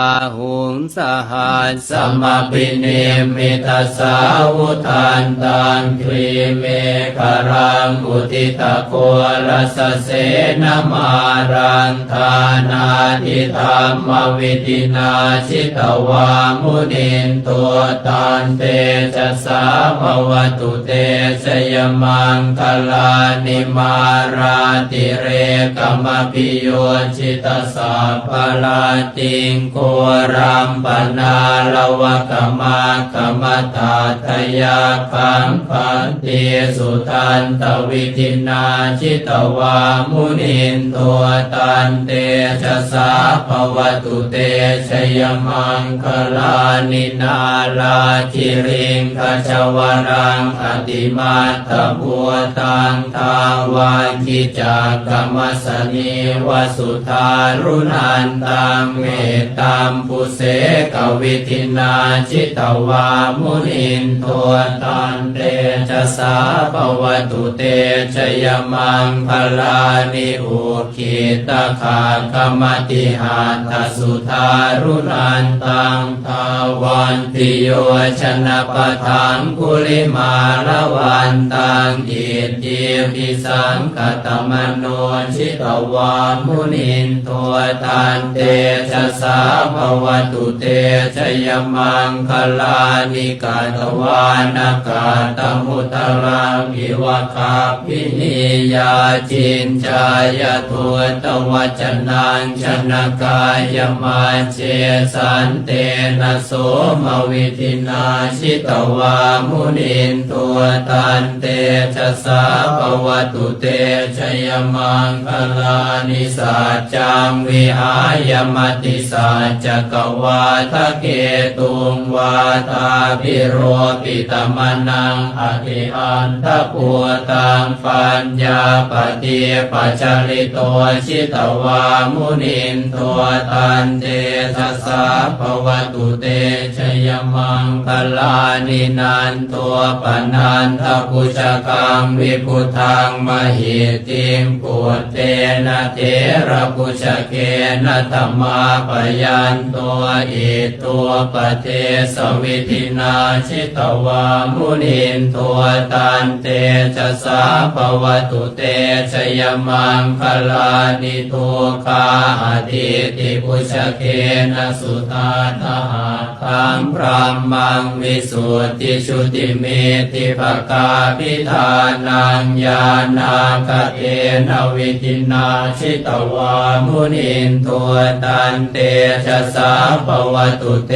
อาหุงสหัสสมปิเนมิตาสาวุทานตังครีเมฆรังอุทิตะโครสเสนมารังทานาทิธรรมวิตินาชิตวามุนินตัวตันเตจะสาภวตุเตชยมังคลานิมาราติเรกมปิโยชิตสาภลาติงโครัมปนาลวะกมากมตาทยาคังพันเตสุทันตวิทินาชิตวามุนินตัวตันเตชะสาภวตุเตชยมังคลานินาลาคิริงคชวรังอติมาตบัวตังทาวาคิจากกรรมสนีวสุธารุนันตังเมตตาามปุเสกวิทินาชิตวามุนินตัวตันเตชะสาภวตุเตชยมังคลานิอุคิตาขากรรมติหาทสุธารุนันตังทาวันติโยชนะปะทังกุลิมาละวันตังอิติปิสังกตมโนชิตวามุนินตัวตันเตชะสาภวตุเตชยมังคลานิกาตวานากาตมุตรังอิวะคาพินิยาจินจายทัวตวัจนังชนกายมาเจสันเตนะโสมวิทินาชิตวามุนินตัวตันเตชะสาภวตุเตชยมังคลานิสัจจังวิหายมติสัจจกวาทะเกตุงวาตาพิโรปิตมนังอธิอันทปัวตังปัญญาปฏิปัจจริโตชิตวามุนินตัวตันเตชะสาภวตุเตชยมังคลานินันตัวปนันทปุชกังวิพุทังมหิติมปุตเตนะเทระปุชเกนะธรรมาปยันตัวอิตัวปเทสวิธินาชิตวามุนินตัวตันเตชะสาภวตุเตชยมังคลานิทุคาอธิติปุชเกนสุตาทหาทังพรามังวิสุทธิชุติเมติภกาพิธานังญาณากเตนวิทินาชิตวามุนินตัวตันเตชะสาภวตุเต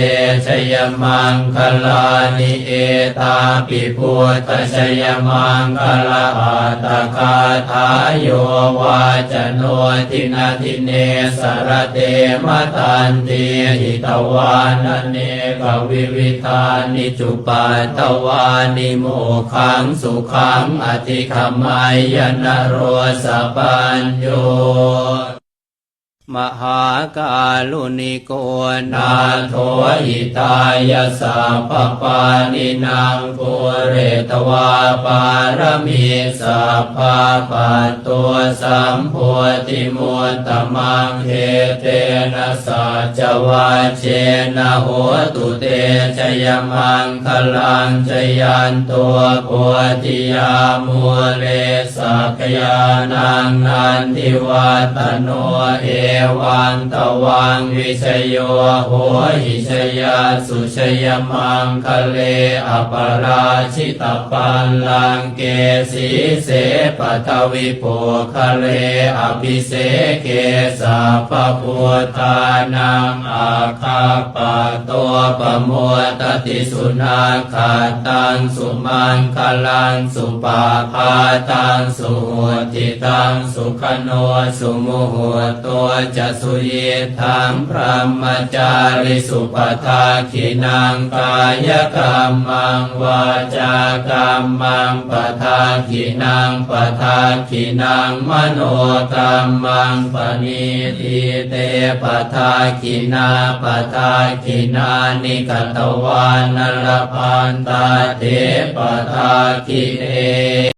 ชยมังคลานิเอตาปิพุทธชยมังคลาอัตคาทายโยวาจโนทินาทิเนสรเตมตันติหิตวานเนกวิวิธานิจุปัตตวานิโมขังสุขังอธิขมายนโรสปัญโย มหากาลุนิโกนาโทอิตายสัพพปานินางปุเรตวาปารมีสัพพะปัตตัวสัมโพธิมุตตมังเทเตนะสัจวาเจนะโหตุเตชยมังคลังชยันตัวโพธิยามุเลสักยานังนันทิวัตโนเอวังตวังวิชโยโหหิชยาสุชยมังคะเลอปราชิตปัลลังเกสีเสปทวิโปคะเลอภิเสเกสัพพุทธานังอาคาปะตัวปะโมตติสุนาคาตังสุมังคลังสุปาพาตังสุหุติตังสุขโนสุมุหุตัวจะสุเยทังพระมจาริสุปทาขินังกายกรรมังวาจากรรมังปทาขินังปทาขินังมโนกรรมังปณิทิเตปทาขินาปทาขินานิกตวานนลพันตาเทปทาขิเน